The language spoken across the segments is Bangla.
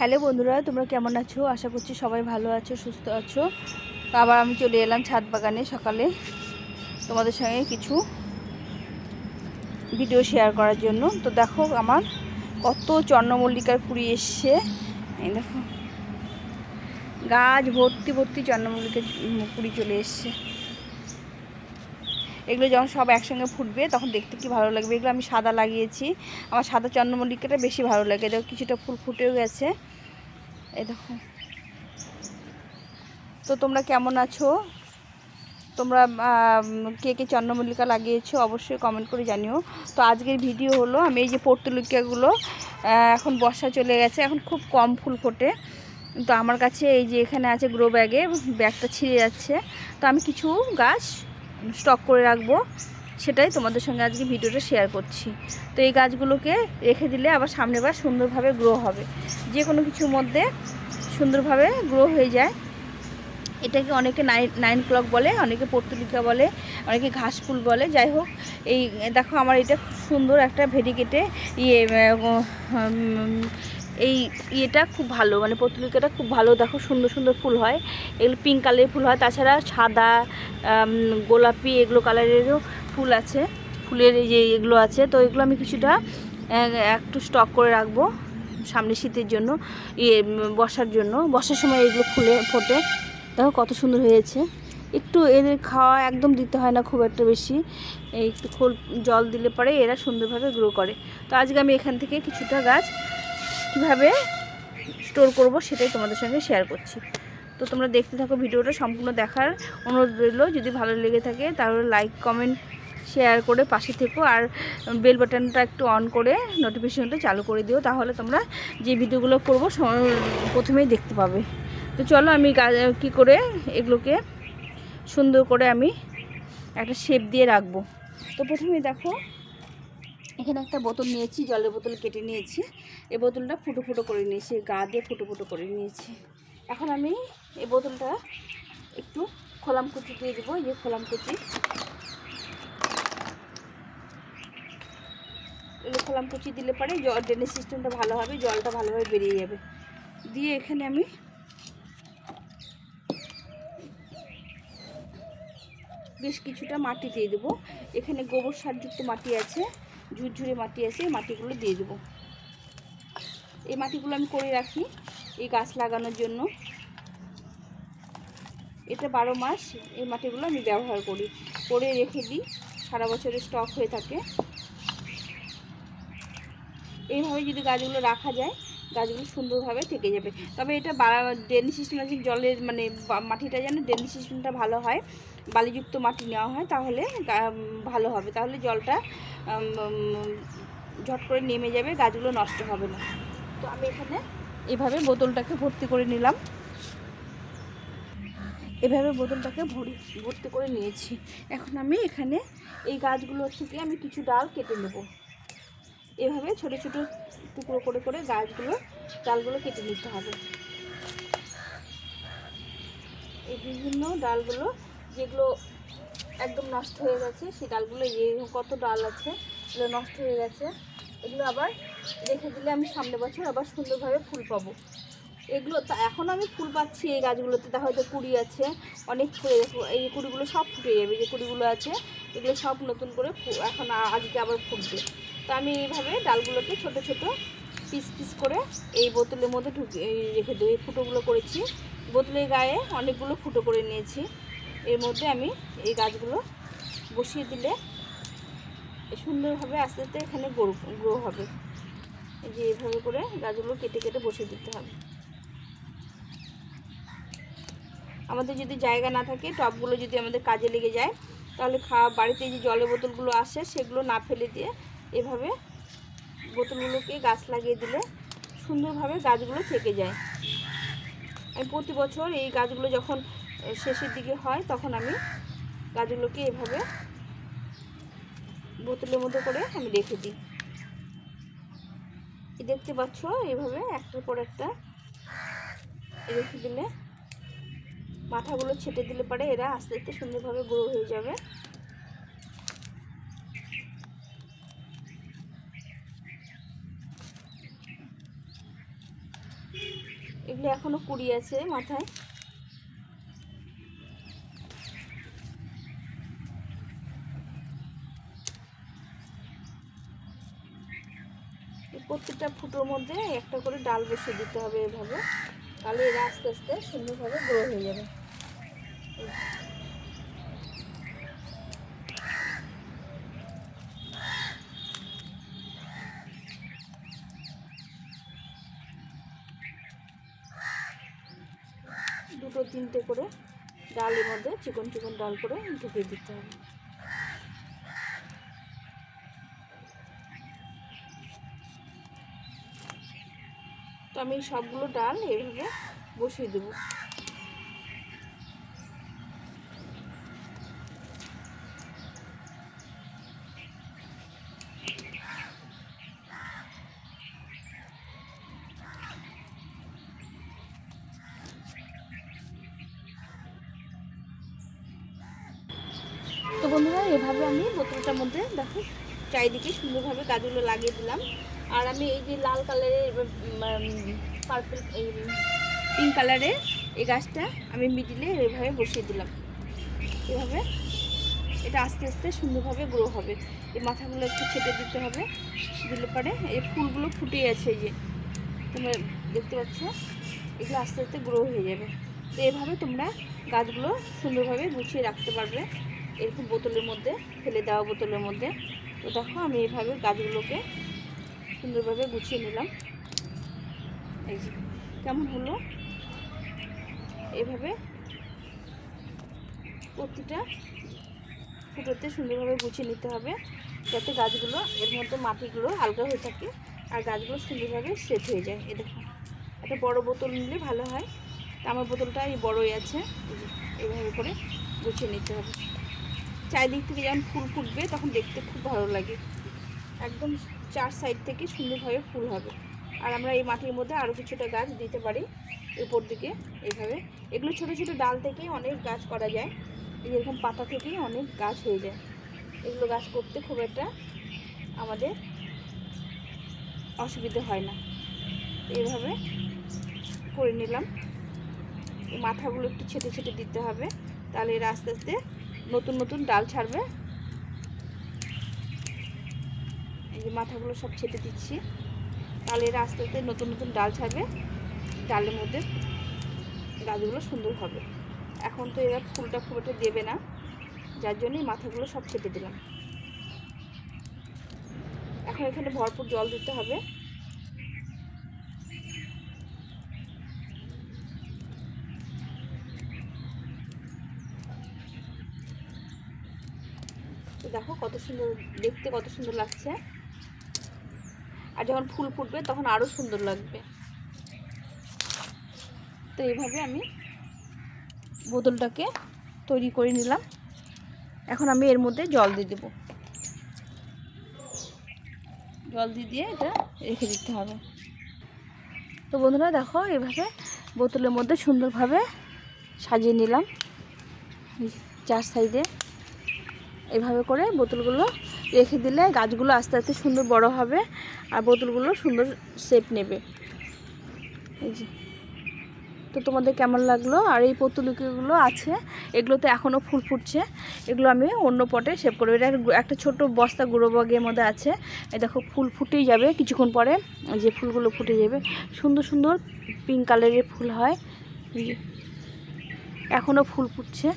হ্যালো বন্ধুরা, তোমরা কেমন আছো? আশা করছি সবাই ভালো আছো, সুস্থ আছো। তো আবার আমি চলে এলাম ছাদ বাগানে সকালে তোমাদের সঙ্গে কিছু ভিডিও শেয়ার করার জন্য। তো দেখো আমার কত চন্দ্রমল্লিকার কুড়ি এসছে। এই দেখো। গাছ ভর্তি ভর্তি চন্দ্রমল্লিকার কুড়ি চলে এসছে। এগুলো যখন সব একসঙ্গে ফুটবে, তখন দেখতে কি ভালো লাগবে? এগুলো আমি সাদা লাগিয়েছি। আমার সাদা চন্দ্রমল্লিকাটা বেশি ভালো লাগে। দেখো, কিছুটা ফুল ফুটেও গেছে। এই দেখো। তো তোমরা কেমন আছো? তোমরা কে কে চন্দ্রমল্লিকা লাগিয়েছো অবশ্যই কমেন্ট করে জানিও। তো আজকের ভিডিও হলো, আমি এই যে পর্তুলিকাগুলো এখন বর্ষা চলে গেছে। এখন খুব কম ফুল ফোটে। তো আমার কাছে এই যে এখানে আছে গ্রো ব্যাগে ব্যাগটা ছিঁড়ে যাচ্ছে। তো আমি কিছু গাছ স্টক করে রাখব। সেটাই তোমাদের সঙ্গে আজকে ভিডিওটা শেয়ার করছি। তো এই গাছগুলোকে রেখে দিলে আবার সামনেবার সুন্দরভাবে গ্রো হবে। যে কোনো কিছুর মধ্যে সুন্দরভাবে গ্রো হয়ে যায়। এটাকে অনেকে নাইন নাইন ক্লক বলে, অনেকে পর্তুলিকা বলে, অনেকে ঘাস ফুল বলে। যাই হোক, এই দেখো আমার এটা সুন্দর একটা ভেরিকেটে ইয়ে এই ইয়েটা খুব ভালো মানে পর্তুলিকাটা খুব ভালো। দেখো সুন্দর সুন্দর ফুল হয়। এগুলো পিঙ্ক কালারের ফুল হয়। তাছাড়া সাদা গোলাপি এগুলো কালারেরও ফুল আছে। ফুলের যে এগুলো আছে। তো এগুলো আমি কিছুটা একটু স্টক করে রাখব সামনে শীতের জন্য ইয়ে বর্ষার জন্য। বর্ষার সময় এগুলো ফুলে ফোটে। দেখো কত সুন্দর হয়েছে। একটু এদের খাওয়া একদম দিতে হয় না খুব একটা বেশি। একটু খোল, জল দিলে পরে এরা সুন্দরভাবে গ্রো করে। তো আজকে আমি এখান থেকে কিছুটা গাছ কীভাবে স্টোর করব সেটাই তোমাদের সঙ্গে শেয়ার করছি। তো তোমরা দেখতে থাকো ভিডিওটা, সম্পূর্ণ দেখার অনুরোধ রইল। যদি ভালো লেগে থাকে তাহলে লাইক কমেন্ট শেয়ার করে পাশে থেকো। আর বেল বাটনটা একটু অন করে নোটিফিকেশনটা চালু করে দিও, তাহলে তোমরা যে ভিডিওগুলো করব প্রথমেই দেখতে পাবে। তো চলো আমি কি করে এগুলোকে সুন্দর করে আমি একটা শেপ দিয়ে রাখব। তো প্রথমে দেখো এখানে একটা বোতল নিয়েছি, জলের বোতল কেটে নিয়েছি। এই বোতলটা ফুটো ফুটো করে নিয়েছি, গা দিয়ে ফুটো ফুটো করে নিয়েছি। এখন আমি এই বোতলটা একটু খোলাম কুচি দিয়ে দেবো, এই যে খোলাম কুচি। এগুলো খোলাম কুচি দিলে পরে জল ড্রেনেজ সিস্টেমটা ভালো হবে, জলটা ভালোভাবে বেরিয়ে যাবে। দিয়ে এখানে আমি বেশ কিছুটা মাটি দিয়ে দেবো। এখানে গোবর সারযুক্ত মাটি আছে। ঝুরঝুরে মাটি আছে, এই মাটিগুলো দিয়ে দেবো। এই মাটিগুলো আমি করে রাখি এই গাছ লাগানোর জন্য। এটা বারো মাস এই মাটিগুলো আমি ব্যবহার করি। করে রেখে দিই, সারা বছরের স্টক হয়ে থাকে। এইভাবে যদি গাছগুলো রাখা যায়, গাছগুলো সুন্দরভাবে থেকে যাবে। তবে এটা ড্রেনেজ সিস্টেম আছে জলের মানে মাটিটা যেন ড্রেনেজ সিস্টেমটা ভালো হয়। বালিযুক্ত মাটি নেওয়া হয়, তাহলে ভালো হবে। তাহলে জলটা ঝট করে নেমে যাবে, গাছগুলো নষ্ট হবে না। তো আমি এখানে এভাবে বোতলটাকে ভর্তি করে নিলাম। এভাবে বোতলটাকে ভরি, ভর্তি করে নিয়েছি। এখন আমি এখানে এই গাছগুলো থেকে আমি কিছু ডাল কেটে নেব। এভাবে ছোট ছোট টুকরো করে করে গাছগুলো, ডালগুলো কেটে নিতে হবে। এই বিভিন্ন ডালগুলো যেগুলো একদম নষ্ট হয়ে গেছে, সেই ডালগুলো এই কত ডাল আছে, এগুলো নষ্ট হয়ে গেছে। এগুলো আবার রেখে দিলে আমি সামনে বছর আবার সুন্দরভাবে ফুল পাবো। এগুলো তা এখন আমি ফুল পাচ্ছি এই গাছগুলোতে, তা হয়তো কুড়ি আছে, অনেক এই কুড়িগুলো সব ফুটে যাবে, যে কুড়িগুলো আছে, এগুলো সব নতুন করে এখন আজকে আবার ফুটবে। তো আমি এইভাবে ডালগুলোকে ছোট ছোট পিস পিস করে এই বোতলের মধ্যে ঢুকে রেখে দেবো এই ফুটোগুলো করেছি। বোতলের গায়ে অনেকগুলো ফুটো করে নিয়েছি। এর মধ্যে আমি এই গাছগুলো বসিয়ে দিলে সুন্দরভাবে আস্তে আস্তে এখানে গ্রো গ্রো হবে। এই যে এইভাবে করে গাছগুলো কেটে কেটে বসিয়ে দিতে হবে। আমাদের যদি জায়গা না থাকে, টবগুলো যদি আমাদের কাজে লেগে যায়, তাহলে খাওয়া, বাড়িতে যে জলের বোতলগুলো আসে, সেগুলো না ফেলে দিয়ে এভাবে বোতলগুলোকে গাছ লাগিয়ে দিলে সুন্দরভাবে গাছগুলো থেকে যায়। আমি প্রতি বছর এই গাছগুলো যখন শেষের দিকে হয়, তখন আমি গাছগুলোকে এভাবে বোতলের মতো করে আমি রেখে দিই। দেখতে পাচ্ছ, এইভাবে একটার পর একটা রেখে দিলে মাথাগুলো ছেটে দিলে পরে এরা আস্তে আস্তে সুন্দরভাবে গ্রো হয়ে যাবে। এগুলো এখনও কুড়ি আছে মাথায় এই প্রত্যেকটা ফুটোর মধ্যে একটা করে ডাল বসিয়ে দিতে হবে এভাবে। তাহলে এরা আস্তে আস্তে সুন্দরভাবে গ্রো হয়ে যাবে। দুটো তিনটে করে ডালের মধ্যে চিকন চিকন ডাল করে ঢুকিয়ে দিতে হবে। তো আমি সবগুলো ডাল এইভাবে বসিয়ে দেবো। তো বন্ধুরা, এভাবে আমি বোতলটার মধ্যে দেখো, চারিদিকে সুন্দরভাবে গাছগুলো লাগিয়ে দিলাম। আর আমি এই যে লাল কালারের পার্পল এই পিঙ্ক কালারের এই গাছটা আমি মিডিলে এভাবে বসিয়ে দিলাম। এভাবে। এটা আস্তে আস্তে সুন্দরভাবে গ্রো হবে। এই মাথাগুলো একটু ছেটে দিতে হবে। দিলে পরে এই ফুলগুলো ফুটে আছে এই যে। তোমরা দেখতে পাচ্ছ? এগুলো আস্তে আস্তে গ্রো হয়ে যাবে। তো এভাবে তোমরা গাছগুলো সুন্দরভাবে গুছিয়ে রাখতে পারবে। এরকম বোতলের মধ্যে, ফেলে দেওয়া বোতলের মধ্যে। তো দেখো আমি এইভাবে গাছগুলোকে সুন্দরভাবে গুছিয়ে নিলাম। এই যে, কেমন হলো? এভাবে প্রতিটা ফুটোতে সুন্দরভাবে গুছিয়ে নিতে হবে, যাতে গাছগুলো, এর মধ্যে মাটিগুলো হালকা হয়ে থাকে আর গাছগুলো সুন্দরভাবে সেট হয়ে যায়। এ দেখো, একটা বড় বোতল নিলে ভালো হয়। আমার বোতলটা এই বড়ই আছে। এইভাবে করে গুছিয়ে নিতে হবে। চারিদিক থেকে যখন ফুল ফুটবে, তখন দেখতে খুব ভালো লাগে। একদম চার সাইড থেকে সুন্দরভাবে ফুল হবে। আর আমরা এই মাটির মধ্যে আরও কিছুটা গাছ দিতে পারি উপর দিকে এইভাবে। এগুলো ছোট ছোট ডাল থেকেই অনেক গাছ করা যায়। এই এরকম পাতা থেকেই অনেক গাছ হয়ে যায়। এগুলো গাছ করতে খুব একটা আমাদের অসুবিধা হয় না। এইভাবে করে নিলাম। এই মাথাগুলো একটু ছেটে ছেটে দিতে হবে। তাহলে এরা আস্তে আস্তে নতুন নতুন ডাল ছাড়বে এই যে মাথাগুলো সব ছেটে দিচ্ছি। তাহলে এরা আস্তে আস্তে নতুন নতুন ডাল ছাড়বে। ডালের মধ্যে গাছগুলো সুন্দর হবে। এখন তো এরা ফুলটা একটা দেবে না। যার জন্যই মাথাগুলো সব ছেটে দিলাম। এখন এখানে ভরপুর জল দিতে হবে। দেখো কত সুন্দর, দেখতে কত সুন্দর লাগছে। আর যখন ফুল ফুটবে তখন আরও সুন্দর লাগবে। তো এইভাবে আমি বোতলটাকে তৈরি করে নিলাম। এখন আমি এর মধ্যে জল দিয়ে দেবো। জল দিয়ে দিয়ে এটা রেখে দিতে হবে। তো বন্ধুরা দেখো এভাবে বোতলের মধ্যে সুন্দরভাবে সাজিয়ে নিলাম। চার সাইডে। এভাবে করে বোতলগুলো রেখে দিলে গাছগুলো আস্তে আস্তে সুন্দর বড় হবে আর বোতলগুলো সুন্দর শেপ নেবে। এই যে। তো তোমাদের কেমন লাগল? আর এই পতুলিকাগুলো আছে, এগুলোতে এখনও ফুল ফুটছে। এগুলো আমি অন্য পটে সেভ করব। এটা একটা ছোট বস্তা গুঁড়ো বাগের মধ্যে আছে। এই দেখো, ফুল ফুটেই যাবে কিছুক্ষণ পরে। যে ফুলগুলো ফুটে যাবে। সুন্দর সুন্দর পিঙ্ক কালারের ফুল হয়। এখনও ফুল ফুটছে।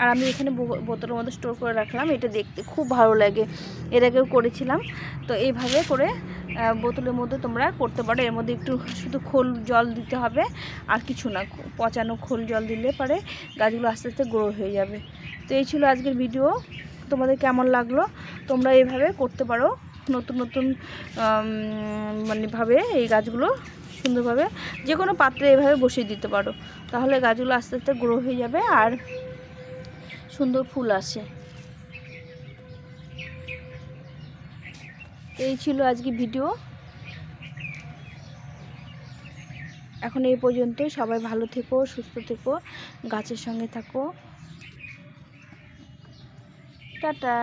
আর আমি এখানে বোতলের মধ্যে স্টোর করে রাখলাম, এটা দেখতে খুব ভালো লাগে। এর আগেও করেছিলাম। তো এইভাবে করে বোতলের মধ্যে তোমরা করতে পারো। এর মধ্যে একটু শুধু খোল জল দিতে হবে, আর কিছু না। পচানো খোল জল দিলে পরে গাছগুলো আস্তে আস্তে গ্রো হয়ে যাবে। তো এই ছিল আজকের ভিডিও তোমাদের কেমন লাগল? তোমরা এইভাবে করতে পারো। নতুন নতুন মানে ভাবে এই গাছগুলো সুন্দরভাবে যে কোনো পাত্রে এভাবে বসিয়ে দিতে পারো। তাহলে গাছগুলো আস্তে আস্তে গ্রো হয়ে যাবে। আর সুন্দর ফুল আসে। এই ছিল আজকে ভিডিও। এখন এই পর্যন্ত সবাই ভালো থেকো, সুস্থ থেকো, গাছের সঙ্গে থাকো। টাটা।